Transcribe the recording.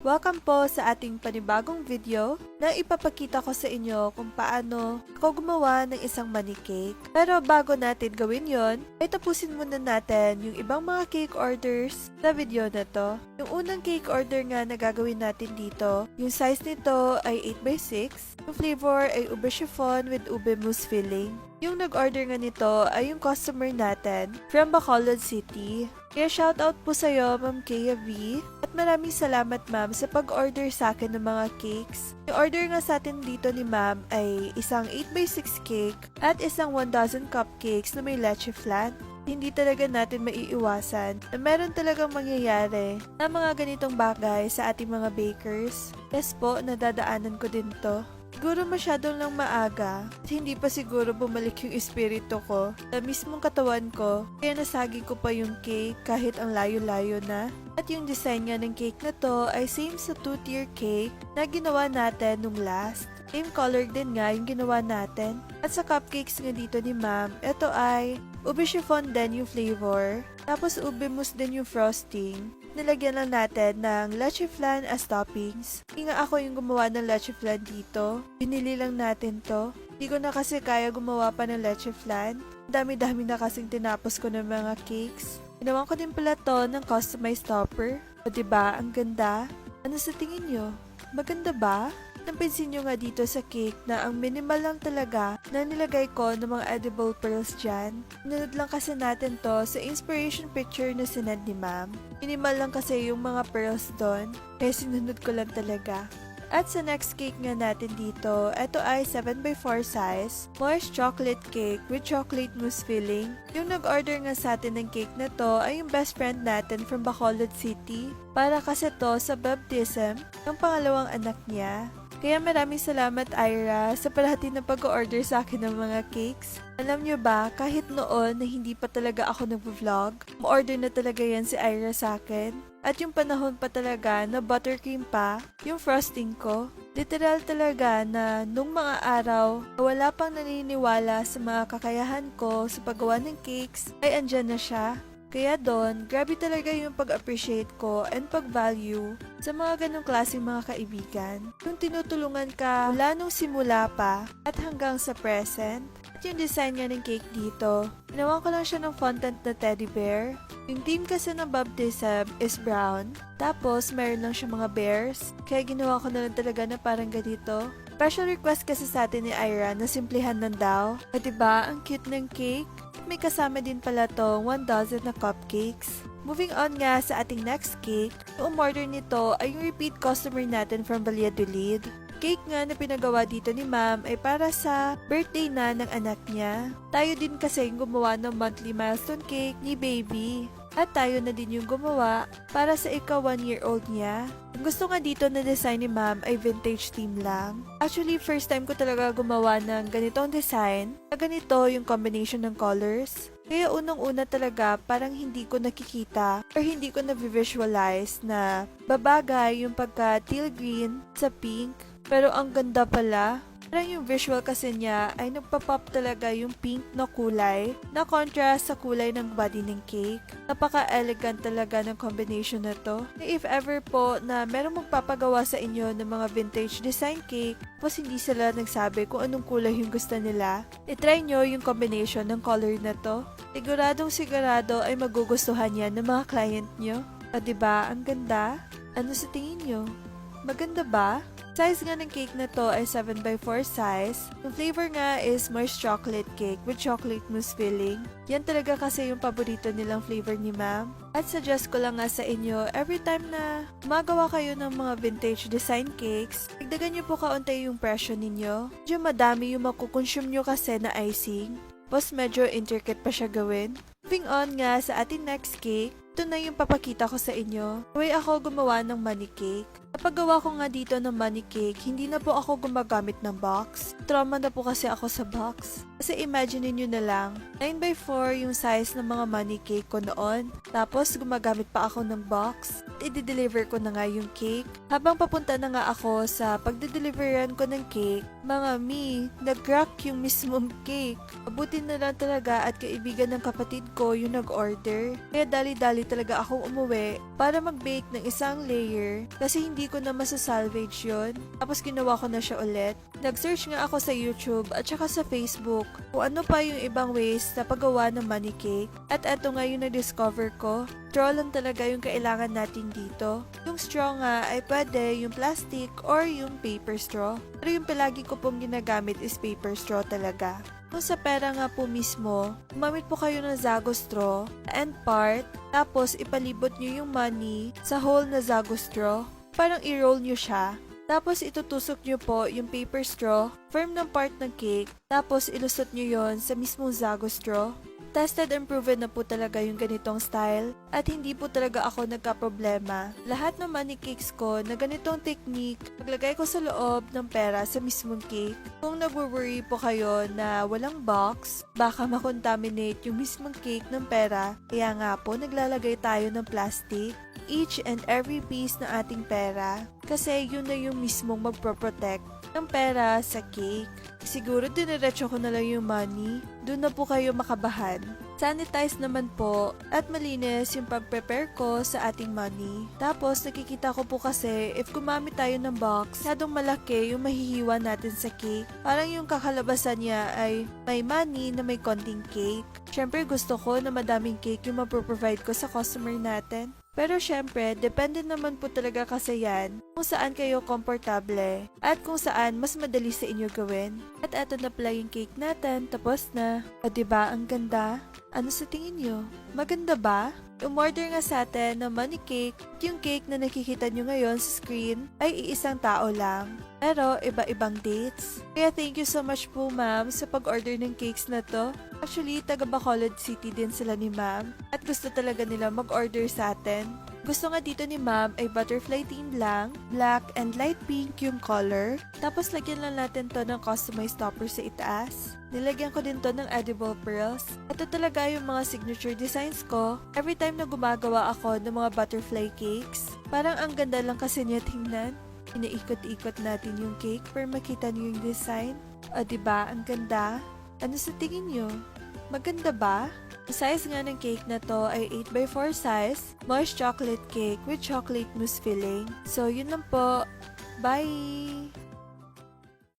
Welcome po sa ating panibagong video na ipapakita ko sa inyo kung paano ako gumawa ng isang money cake. Pero bago natin gawin yon, ay tapusin muna natin yung ibang mga cake orders sa video na to. Yung unang cake order nga na gagawin natin dito, yung size nito ay 8x6, yung flavor ay ube chiffon with ube mousse filling. Yung nag-order nga nito ay yung customer natin from Bacolod City. Kaya shoutout po sa'yo, Ma'am Kaya V. At maraming salamat, Ma'am, sa pag-order sa akin ng mga cakes. Yung order nga sa atin dito ni Ma'am ay isang 8x6 cake at isang 1 dozen cupcakes na may leche flan. Hindi talaga natin maiiwasan na meron talagang mangyayari na mga ganitong bagay sa ating mga bakers. Yes po, nadadaanan ko din to. Siguro masyadong lang maaga at hindi pa siguro bumalik yung espiritu ko sa mismong katawan ko kaya nasagi ko pa yung cake kahit ang layo-layo na. At yung design nga ng cake na to ay same sa two-tier cake na ginawa natin nung last. Same color din nga yung ginawa natin. At sa cupcakes nga dito ni ma'am, ito ay ube chiffon din yung flavor. Tapos ube mousse din yung frosting nilagyan lang natin ng leche flan as toppings. Hindi nga ako yung gumawa ng leche flan dito. Binili lang natin to. Hindi ko na kasi kaya gumawa pa ng leche flan. Dami-dami na kasing tinapos ko ng mga cakes. Ginawan ko din pala to ng customized topper. O diba, ang ganda? Ano sa tingin nyo? Maganda ba? Napansin nyo nga dito sa cake na ang minimal lang talaga na nilagay ko ng mga edible pearls dyan. Nunod lang kasi natin to sa inspiration picture na sinad ni ma'am. Minimal lang kasi yung mga pearls doon, kaya sinunod ko lang talaga. At sa next cake nga natin dito, ito ay 7x4 size, moist chocolate cake with chocolate mousse filling. Yung nag-order nga sa atin ng cake na to ay yung best friend natin from Bacolod City. Para kasi to sa baptism ng pangalawang anak niya. Kaya maraming salamat Ira sa palahati ng pag-order sa akin ng mga cakes. Alam nyo ba, kahit noon na hindi pa talaga ako nag-vlog, ma-order na talaga yan si Ira sa akin. At yung panahon pa talaga na buttercream pa, yung frosting ko. Literal talaga na nung mga araw wala pang naniniwala sa mga kakayahan ko sa paggawa ng cakes, ay andyan na siya. Kaya doon, grabe talaga yung pag-appreciate ko and pag-value sa mga ganong klaseng mga kaibigan. Yung tinutulungan ka mula nung simula pa at hanggang sa present. At yung design nga ng cake dito, ginawa ko lang siya ng fondant na teddy bear. Yung theme kasi ng baptism is brown. Tapos, meron lang siya mga bears. Kaya ginawa ko na lang talaga na parang ganito. Special request kasi sa atin ni Ira na simplihan ng daw. At diba, ang cute ng cake? May kasama din pala to 1 dozen na cupcakes. Moving on nga sa ating next cake, yung umorder nito ay yung repeat customer natin from Valladolid. Cake nga na pinagawa dito ni ma'am ay para sa birthday na ng anak niya. Tayo din kasi gumawa ng monthly milestone cake ni baby. At tayo na din yung gumawa para sa ika one year old niya. Ang gusto nga dito na design ni ma'am ay vintage theme lang. Actually, first time ko talaga gumawa ng ganitong design. Na ganito yung combination ng colors. Kaya unang-una talaga parang hindi ko nakikita or hindi ko na-visualize na babagay yung pagka teal green sa pink. Pero ang ganda pala. Parang yung visual kasi niya ay nagpa-pop talaga yung pink na kulay na contrast sa kulay ng body ng cake. Napaka-elegant talaga ng combination na to. If ever po na merong magpapagawa sa inyo ng mga vintage design cake, tapos hindi sila nagsabi kung anong kulay yung gusto nila, itry nyo yung combination ng color na to. Siguradong sigurado ay magugustuhan yan ng mga client nyo. O diba, ang ganda? Ano sa tingin nyo? Maganda ba? Size nga ng cake na to ay 7x4 size. Yung flavor nga is moist chocolate cake with chocolate mousse filling. Yan talaga kasi yung paborito nilang flavor ni ma'am. At suggest ko lang nga sa inyo, every time na magawa kayo ng mga vintage design cakes, igdagan nyo po kaunti yung presyo ninyo. Medyo madami yung makukonsume nyo kasi na icing. Tapos medyo intricate pa siya gawin. Moving on nga sa ating next cake, ito na yung papakita ko sa inyo. Way ako gumawa ng money cake. Napagawa ko nga dito ng money cake, hindi na po ako gumagamit ng box. Trauma na po kasi ako sa box. Kasi imagine niyo na lang, 9x4 yung size ng mga money cake ko noon. Tapos gumagamit pa ako ng box. I-deliver ko na nga yung cake. Habang papunta na nga ako sa pagde-deliveran ko ng cake, mga mi, nag-crack yung mismong cake. Abutin na lang talaga at kaibigan ng kapatid ko yung nag-order. Kaya dali-dali talaga akong umuwi para mag-bake ng isang layer kasi hindi ko na masasalvage yun. Tapos ginawa ko na siya ulit. Nag-search nga ako sa YouTube at saka sa Facebook kung ano pa yung ibang ways na paggawa ng money cake. At eto nga yung na-discover ko. Straw lang talaga yung kailangan natin dito. Yung straw nga ay pwede yung plastic or yung paper straw. Pero yung palagi ko pong ginagamit is paper straw talaga. Kung sa pera nga po mismo, gumamit po kayo ng Zago straw, end part, tapos ipalibot nyo yung money sa whole na Zago straw. Parang i-roll nyo siya. Tapos itutusok nyo po yung paper straw, firm ng part ng cake, tapos ilusot nyo yon sa mismong Zago straw. Tested and proven na po talaga yung ganitong style at hindi po talaga ako nagka-problema. Lahat ng money cakes ko na ganitong technique, maglagay ko sa loob ng pera sa mismong cake. Kung nag-worry po kayo na walang box, baka makontaminate yung mismong cake ng pera, kaya nga po naglalagay tayo ng plastic each and every piece ng ating pera kasi yun na yung mismong magproprotect ng pera sa cake. Siguro diniretso ko na lang yung money. Doon na po kayo makabahan. Sanitize naman po at malinis yung pag-prepare ko sa ating money. Tapos nakikita ko po kasi if gumamit tayo ng box, masyadong malaki yung mahihiwa natin sa cake. Parang yung kakalabasan niya ay may money na may konting cake. Siyempre gusto ko na madaming cake yung maproprovide ko sa customer natin. Pero syempre, depende naman po talaga kasi yan kung saan kayo komportable at kung saan mas madali sa inyo gawin. At eto na pala yung cake natin, tapos na. O diba, ang ganda? Ano sa tingin nyo? Maganda ba? Umorder nga sa atin ng money cake. Yung cake na nakikita nyo ngayon sa screen ay iisang tao lang. Pero iba-ibang dates. Kaya thank you so much po ma'am sa pag-order ng cakes na to. Actually, taga Bacolod City din sila ni ma'am. At gusto talaga nila mag-order sa atin. Gusto nga dito ni ma'am ay butterfly theme lang, black and light pink yung color. Tapos lagyan lang natin to ng customized topper sa itaas. Nilagyan ko din to ng edible pearls. Ito talaga yung mga signature designs ko. Every time na gumagawa ako ng mga butterfly cakes, parang ang ganda lang kasi niya tingnan. Inaikot-ikot natin yung cake para makita niyo yung design. O diba, ang ganda? Ano sa tingin niyo? Maganda ba? Size nga ng cake na to ay 8x4 size, moist chocolate cake with chocolate mousse filling. So, yun lang po. Bye!